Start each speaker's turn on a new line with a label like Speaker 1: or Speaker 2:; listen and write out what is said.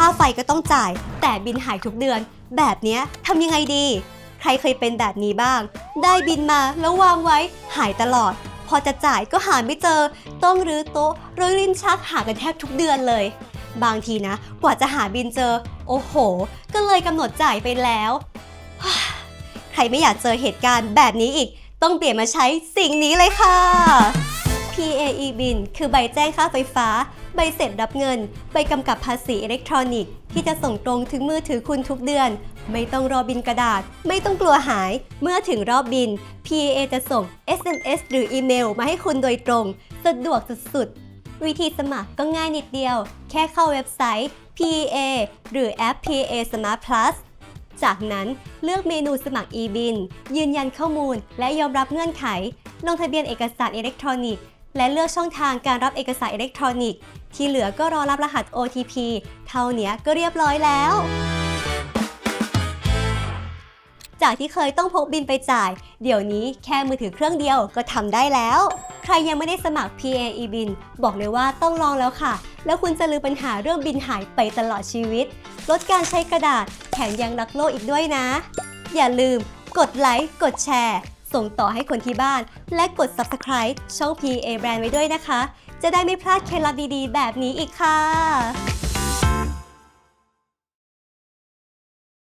Speaker 1: ่าไฟก็ต้องจ่าย แต่บินหายทุกเดือน แบบเนี้ยทำยังไงดี ใครเคยเป็นแบบนี้บ้าง ได้บินมาแล้ววางไว้หายตลอด พอจะจ่ายก็หาไม่เจอ ต้องรื้อโต๊ะรื้อลิ้นชักหากันแทบทุกเดือนเลย บางทีนะ กว่าจะหาบินเจอ โอ้โห ก็เลยกำหนดจ่ายไปแล้ว ใครไม่อยากเจอเหตุการณ์แบบนี้อีก ต้องเปลี่ยนมาใช้สิ่งนี้เลยค่ะ PAE Bin คือใบแจ้งค่าไฟฟ้า ใบเสร็จรับเงิน ใบกำกับภาษีอิเล็กทรอนิกส์ที่จะส่งตรงถึงมือถือคุณทุกเดือน ไม่ต้องรอบินกระดาษ ไม่ต้องกลัวหาย เมื่อถึงรอบบิน PAA จะส่ง SMS หรืออีเมลมาให้คุณโดยตรง สะดวกสุดๆ วิธีสมัครก็ง่ายนิดเดียว แค่เข้าเว็บไซต์ PAA หรือแอป PAA Smart Plus จากนั้นเลือกเมนูสมัคร e-bin ยืนยันข้อมูลและยอมรับเงื่อนไข ลงทะเบียนเอกสารอิเล็กทรอนิกส์ และเลือกช่องทางการรับเอกสารอิเล็กทรอนิกส์ ที่เหลือก็รอรับรหัส OTP เท่านี้ก็เรียบร้อยแล้ว จากที่เคยต้องพกบินไปจ่าย เดี๋ยวนี้แค่มือถือเครื่องเดียวก็ทำได้แล้ว ใครยังไม่ได้สมัคร PAE บิน บอกเลยว่าต้องลองแล้วค่ะ แล้วคุณจะลืมปัญหาเรื่องบินหายไปตลอดชีวิต ลดการใช้กระดาษแถมยังรักโลกอีกด้วยนะ อย่าลืม กดไลค์กดแชร์ ส่งต่อให้คนที่บ้าน และกด Subscribe ช่อง PA Brand ไว้ด้วยนะคะ จะได้ไม่พลาดเคล็ดลับดีๆ แบบนี้อีกค่ะ